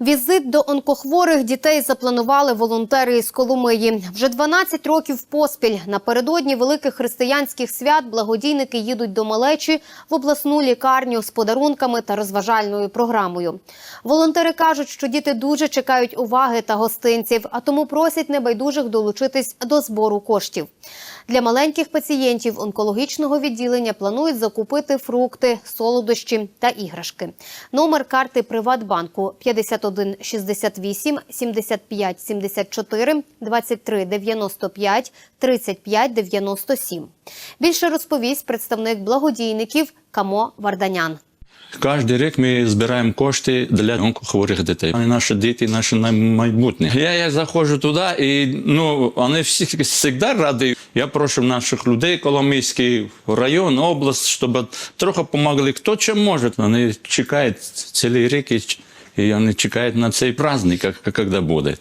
Візит до онкохворих дітей запланували волонтери із Коломиї. Вже 12 років поспіль напередодні великих християнських свят благодійники їдуть до малечі в обласну лікарню з подарунками та розважальною програмою. Волонтери кажуть, що діти дуже чекають уваги та гостинців, а тому просять небайдужих долучитись до збору коштів. Для маленьких пацієнтів онкологічного відділення планують закупити фрукти, солодощі та іграшки. Номер карти Приватбанку 51 68 75 74 23 95 35 97. Більше розповість представник благодійників Камо Варданян. Кожен рік ми збираємо кошти для онкохворих дітей. Вони наші діти, наше майбутнє. Я, я заходжу туди, і ну вони всі завжди раді. Я прошу наших людей, Коломийський район, область, щоб трохи допомогли. Хто чим може. Вони чекають цілий рік і, і вони чекають на цей праздник, когда буде.